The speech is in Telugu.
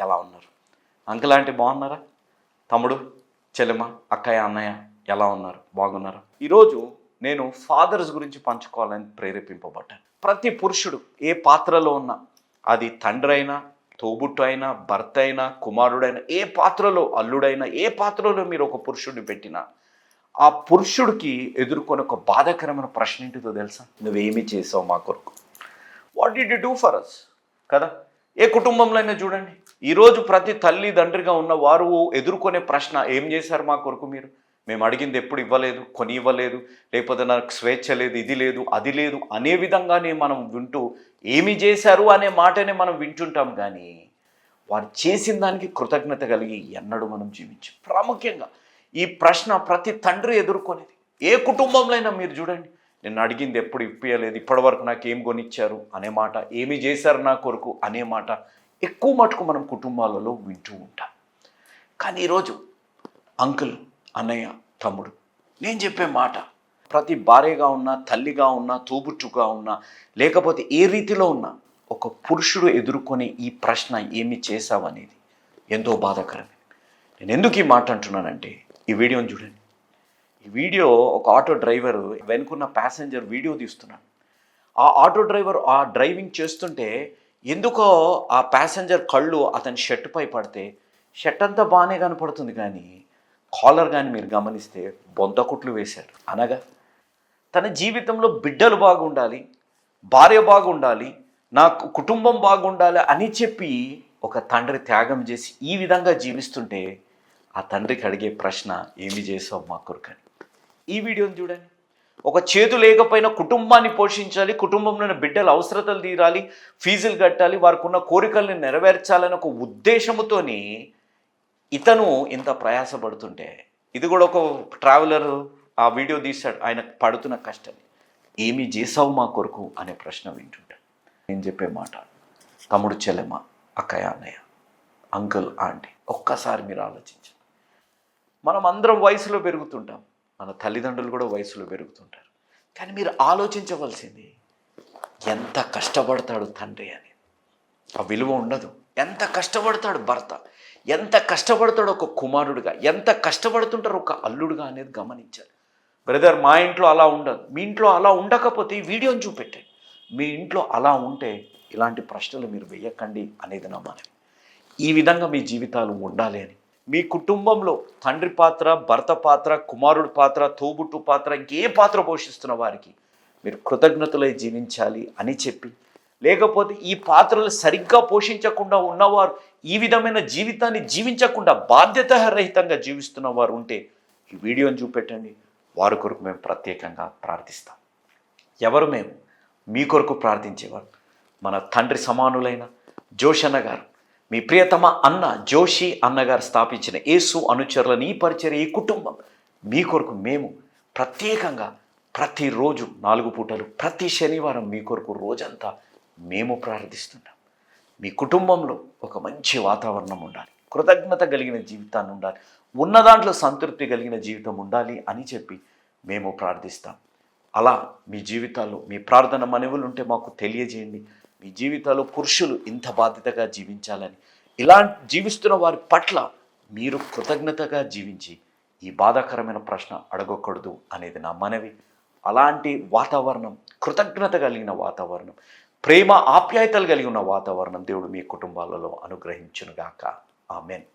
ఎలా ఉన్నారు? అంకుల్ ఆంటీ బాగున్నారా? తమ్ముడు చెల్లెమ్మ అక్కయ్య అన్నయ్య ఎలా ఉన్నారు? బాగున్నారా? ఈరోజు నేను ఫాదర్స్ గురించి పంచుకోవాలని ప్రేరేపింపబడ్డాను. ప్రతి పురుషుడు ఏ పాత్రలో ఉన్నా అది తండ్రి అయినా తోబుట్టు అయినా భర్త అయినా కుమారుడైనా ఏ పాత్రలో అల్లుడైనా ఏ పాత్రలో మీరు ఒక పురుషుడిని పెట్టినా ఆ పురుషుడికి ఎదుర్కొనే ఒక బాధాకరమైన ప్రశ్న ఏంటిదో తెలుసా? నువ్వేమి చేసావు మా కొరకు? What did you do for us కదా? ఏ కుటుంబంలో అయినా చూడండి. ఈరోజు ప్రతి తల్లి తండ్రిగా ఉన్న వారు ఎదుర్కొనే ప్రశ్న ఏం చేశారు మా కొరకు మీరు? మేము అడిగింది ఎప్పుడు ఇవ్వలేదు కొని ఇవ్వలేదు లేకపోతే నాకు స్వేచ్ఛ లేదు ఇది లేదు అది లేదు అనే విధంగానే మనం వింటూ ఏమి చేశారు అనే మాటనే మనం వింటుంటాం కానీ వారు చేసిన దానికి కృతజ్ఞత కలిగి ఎన్నడూ మనం జీవించి. ప్రాముఖ్యంగా ఈ ప్రశ్న ప్రతి తండ్రి ఎదుర్కొనేది. ఏ కుటుంబంలో అయినా మీరు చూడండి నేను అడిగింది ఎప్పుడు ఇప్పియలేదు ఇప్పటివరకు నాకు ఏం కొనిచ్చారు? అనే మాట ఏమి చేశారు నా కొరకు అనే మాట ఎక్కువ మటుకు మనం కుటుంబాలలో వింటూ ఉంటాం. కానీ ఈరోజు అంకుల్ అన్నయ్య తమ్ముడు నేను చెప్పే మాట ప్రతి భార్యగా ఉన్నా తల్లిగా ఉన్నా తోబుట్టుగా ఉన్నా లేకపోతే ఏ రీతిలో ఉన్నా ఒక పురుషుడు ఎదుర్కొనే ఈ ప్రశ్న ఏమి చేశావనేది ఎంతో బాధాకరమే. నేను ఎందుకు ఈ మాట అంటున్నానంటే ఈ వీడియోని చూడండి. ఈ వీడియో ఒక ఆటో డ్రైవర్ వెనుకున్న ప్యాసింజర్ వీడియో తీస్తున్నాడు. ఆ ఆటో డ్రైవర్ ఆ డ్రైవింగ్ చేస్తుంటే ఎందుకో ఆ ప్యాసింజర్ కళ్ళు అతని షర్టుపై పడితే షర్ట్ అంతా బాగానే కనపడుతుంది కానీ కాలర్ కానీ మీరు గమనిస్తే బొంతకుట్లు వేశారు. అనగా తన జీవితంలో బిడ్డలు బాగుండాలి భార్య బాగుండాలి నాకు కుటుంబం బాగుండాలి అని చెప్పి ఒక తండ్రి త్యాగం చేసి ఈ విధంగా జీవిస్తుంటే ఆ తండ్రికి అడిగే ప్రశ్న ఏమి చేసావు మా కొరకని? ఈ వీడియోని చూడండి. ఒక చేతు లేకపోయినా కుటుంబాన్ని పోషించాలి కుటుంబంలోని బిడ్డల అవసరతలు తీరాలి ఫీజులు కట్టాలి వారికి ఉన్న కోరికల్ని నెరవేర్చాలని ఒక ఉద్దేశముతోని ఇతను ఇంత ప్రయాసపడుతుంటే ఇది కూడా ఒక ట్రావెలర్ ఆ వీడియో తీశాడు ఆయన పడుతున్న కష్టం. ఏమి చేసావు మా కొరకు అనే ప్రశ్న వింటుంటాడు నేను చెప్పే మాట తమ్ముడు చెల్లెమ్మ అక్కయ్య అన్నయ్య అంకుల్ ఆంటీ ఒక్కసారి మీరు ఆలోచించండి. మనం అందరం వయసులో పెరుగుతుంటాం. మన తల్లిదండ్రులు కూడా వయసులో పెరుగుతుంటారు. కానీ మీరు ఆలోచించవలసింది ఎంత కష్టపడతాడు తండ్రి అని. ఆ విలువ ఉండదు. ఎంత కష్టపడతాడు భర్త ఎంత కష్టపడతాడు ఒక కుమారుడుగా ఎంత కష్టపడుతుంటారు ఒక అల్లుడుగా అనేది గమనించాలి. బ్రదర్ మా ఇంట్లో అలా ఉండదు. మీ ఇంట్లో అలా ఉండకపోతే ఈ వీడియోని చూపెట్టండి. మీ ఇంట్లో అలా ఉంటే ఇలాంటి ప్రశ్నలు మీరు వేయకండి అనేది నా మనవి. ఈ విధంగా మీ జీవితాలు ఉండాలి అని మీ కుటుంబంలో తండ్రి పాత్ర భర్త పాత్ర కుమారుడు పాత్ర తోబుట్టు పాత్ర ఇంకే పాత్ర పోషిస్తున్న వారికి మీరు కృతజ్ఞతలై జీవించాలి అని చెప్పి లేకపోతే ఈ పాత్రలు సరిగ్గా పోషించకుండా ఉన్నవారు ఈ విధమైన జీవితాన్ని జీవించకుండా బాధ్యత రహితంగా జీవిస్తున్న వారు ఉంటే ఈ వీడియోని చూపెట్టండి. వారి కొరకు మేము ప్రత్యేకంగా ప్రార్థిస్తాం. ఎవరు మేము? మీ కొరకు ప్రార్థించేవారు. మన తండ్రి సమానులైన జోషన్న గారు. మీ ప్రియతమ అన్న జోషి అన్నగారు స్థాపించిన యేసు అనుచరులని ఈ పరిచర్య ఈ కుటుంబం మీ కొరకు మేము ప్రత్యేకంగా ప్రతిరోజు నాలుగు పూటలు ప్రతి శనివారం మీ కొరకు రోజంతా మేము ప్రార్థిస్తున్నాం. మీ కుటుంబంలో ఒక మంచి వాతావరణం ఉండాలి కృతజ్ఞత కలిగిన జీవితాన్ని ఉండాలి ఉన్న దాంట్లో సంతృప్తి కలిగిన జీవితం ఉండాలి అని చెప్పి మేము ప్రార్థిస్తాం. అలా మీ జీవితాల్లో మీ ప్రార్థన మనవులు ఉంటే మాకు తెలియజేయండి. మీ జీవితాలు పురుషులు ఇంత బాధ్యతగా జీవించాలని ఇలా జీవిస్తున్న వారి పట్ల మీరు కృతజ్ఞతగా జీవించి ఈ బాధాకరమైన ప్రశ్న అడగకూడదు అనేది నా మనవి. అలాంటి వాతావరణం కృతజ్ఞత కలిగిన వాతావరణం ప్రేమ ఆప్యాయతలు కలిగిన వాతావరణం దేవుడు మీ కుటుంబాలలో అనుగ్రహించునుగాక. ఆమెన్.